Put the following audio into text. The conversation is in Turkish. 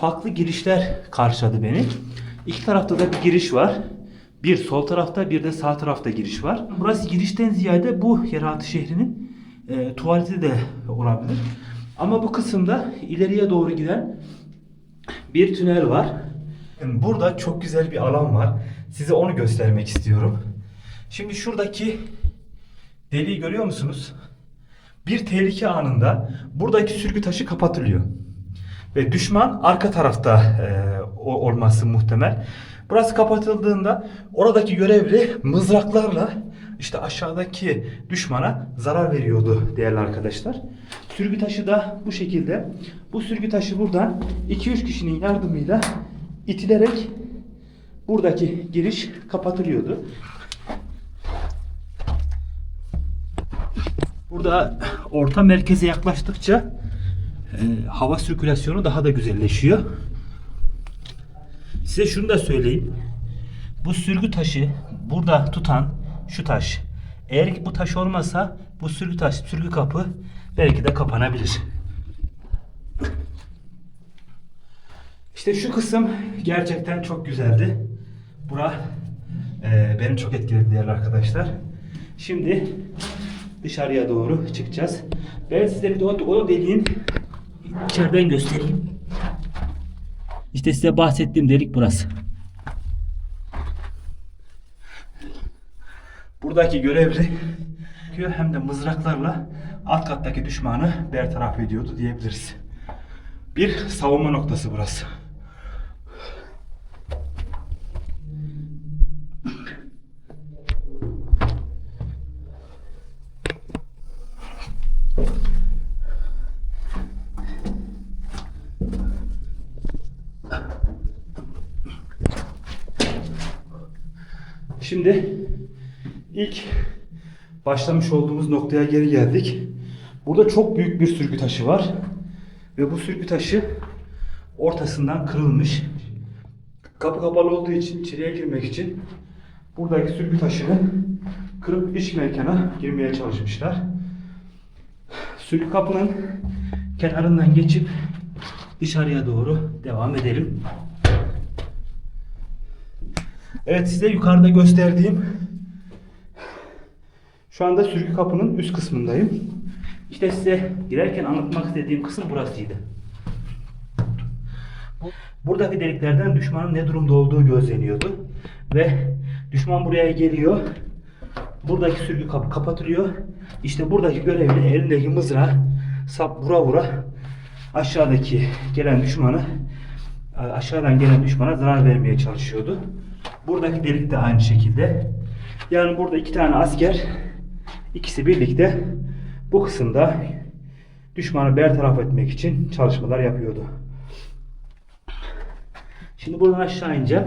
Farklı girişler karşıladı beni. İki tarafta da bir giriş var. Bir sol tarafta bir de sağ tarafta giriş var. Burası girişten ziyade bu yeraltı şehrinin e, tuvaleti de olabilir. Ama bu kısımda ileriye doğru giden bir tünel var. Burada çok güzel bir alan var. Size onu göstermek istiyorum. Şimdi şuradaki deliği görüyor musunuz? Bir tehlike anında buradaki sürgü taşı kapatılıyor. Ve düşman arka tarafta e, olması muhtemel. Burası kapatıldığında oradaki görevli mızraklarla işte aşağıdaki düşmana zarar veriyordu değerli arkadaşlar. Sürgü taşı da bu şekilde. Bu sürgü taşı buradan 2-3 kişinin yardımıyla itilerek buradaki giriş kapatılıyordu. Burada orta merkeze yaklaştıkça e, hava sirkülasyonu daha da güzelleşiyor. Size şunu da söyleyeyim. Bu sürgü taşı burada tutan şu taş. Eğer ki bu taş olmasa bu sürgü taş, sürgü kapı belki de kapanabilir. İşte şu kısım gerçekten çok güzeldi. Bura e, beni çok etkiledi değerli arkadaşlar. Şimdi dışarıya doğru çıkacağız. Ben size bir de o, o deliğin içeriden göstereyim. İşte size bahsettiğim delik burası. Buradaki görevli hem de mızraklarla alt kattaki düşmanı bertaraf ediyordu diyebiliriz. Bir savunma noktası burası. Şimdi ilk başlamış olduğumuz noktaya geri geldik. Burada çok büyük bir sürgü taşı var. Ve bu sürgü taşı ortasından kırılmış. Kapı kapalı olduğu için içeriye girmek için buradaki sürgü taşını kırıp iç mekana girmeye çalışmışlar. Sürgü kapının kenarından geçip dışarıya doğru devam edelim. Evet size yukarıda gösterdiğim şu anda sürgü kapının üst kısmındayım. İşte size girerken anlatmak istediğim kısım burasıydı. Bu- Buradaki deliklerden düşmanın ne durumda olduğu gözleniyordu. Ve düşman buraya geliyor. Buradaki sürgü kapı kapatılıyor. İşte buradaki görevli elindeki mızrağı sap vura vura aşağıdaki gelen düşmanı aşağıdan gelen düşmana zarar vermeye çalışıyordu. Buradaki delik de aynı şekilde. Yani burada iki tane asker ikisi birlikte bu kısımda düşmanı bertaraf etmek için çalışmalar yapıyordu. Şimdi buradan aşağı ineceğim.